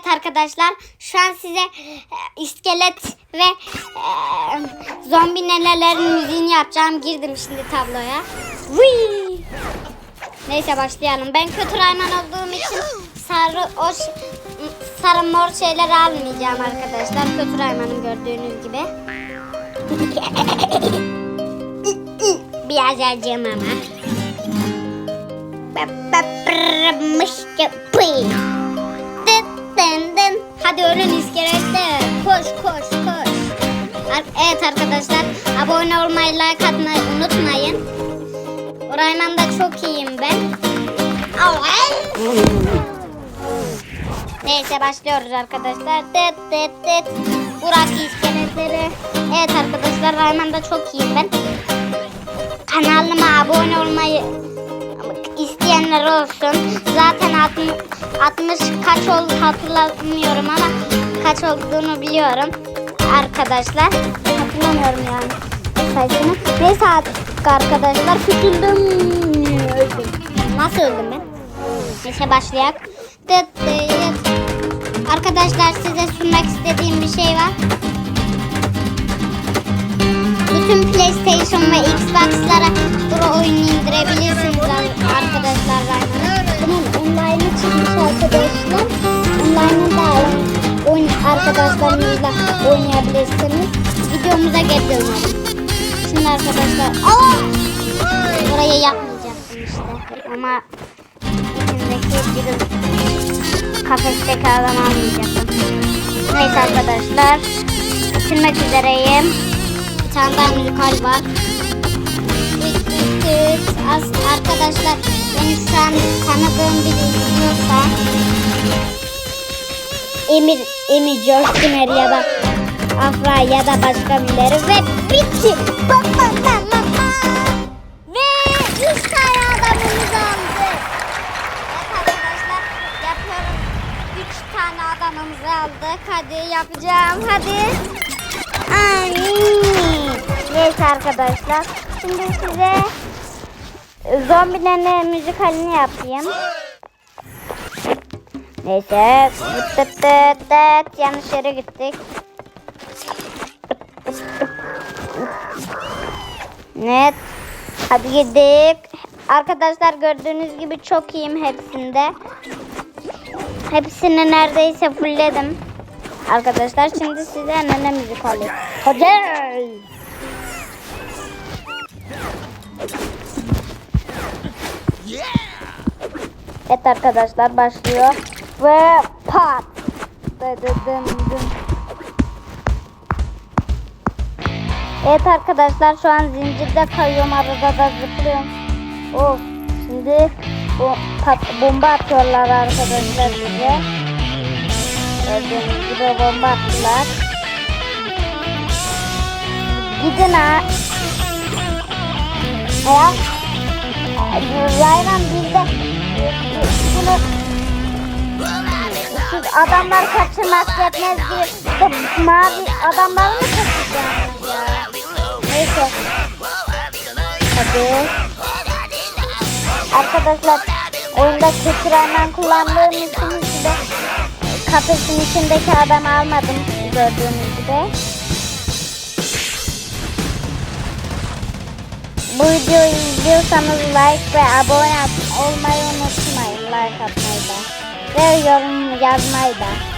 Evet arkadaşlar şu an size e, iskelet ve e, zombi nenelerin müziğini yapacağım. Girdim şimdi tabloya. Whee! Neyse başlayalım. Ben kötü Rayman olduğum için sarı o sarı mor şeyleri almayacağım arkadaşlar. Kötü Rayman'ım gördüğünüz gibi. Biraz acım ama. Hadi ölün iskelette. Koş koş koş. Evet arkadaşlar abone olmayı like atmayı unutmayın. Rayman'da çok iyiyim ben. Neyse başlıyoruz arkadaşlar. Tıt tıt tıt. Burak iskeletleri. Evet arkadaşlar Rayman'da çok iyiyim ben. Kanalıma abone olmayı isteyenler olsun. Zaten 60, 60 kaç oldu hatırlamıyorum ama kaç olduğunu biliyorum. Arkadaşlar hatırlamıyorum yani sayısını. Neyse artık arkadaşlar küçüldüm. Nasıl öldüm ben? Neyse başlayak. Arkadaşlar size sunmak istediğim bir şey var. Bütün PlayStation ve Xbox'lara bu oyunu indirebilirsiniz arkadaşlarınızla oynayabilirsiniz. Videomuza geri dönelim. Şimdi arkadaşlar. Aa! Burayı yapmayacaktım işte. Ama içindeki bir kafesteki adam almayacaktım. Neyse arkadaşlar. Bitirmek üzereyim. Bir tane daha müzikal var. Arkadaşlar beni an tanıdığım biri izliyorsa Emir, Emir Coşkuner ya da Afra ya da başka birileri ve bitti. Bam bam bam bam bam. Ve üç tane adamımız aldı. Evet arkadaşlar yapıyorum. Üç tane adamımızı aldık. Hadi yapacağım. Hadi. Ay. Neyse arkadaşlar. Şimdi size zombilerin müzikalini yapayım. Neyse. Tıt tıt tıt tıt. Yanlış yere gittik. Evet. Hadi gittik. Arkadaşlar gördüğünüz gibi çok iyiyim hepsinde. Hepsini neredeyse fullledim. Arkadaşlar şimdi size nene müzik alayım. Hadi. Evet arkadaşlar başlıyor. Ve pat. Evet arkadaşlar şu an zincirde kayıyorum arada da zıplıyorum. Of şimdi bu pat, bomba atıyorlar arkadaşlar bize. Gördüğünüz gibi bomba attılar. Gidin ha. Ya. Rayman bizde adamlar kaçırmak yetmez diye mavi adamları mı kaçıracaksınız ya? Neyse. Hadi. Arkadaşlar oyunda kötü Rayman kullandığım için size kafesin içindeki adamı almadım gördüğünüz gibi. Bu videoyu izliyorsanız like ve abone olmayı unutmayın. Like atmayı da. Ve yorum yazmayı da.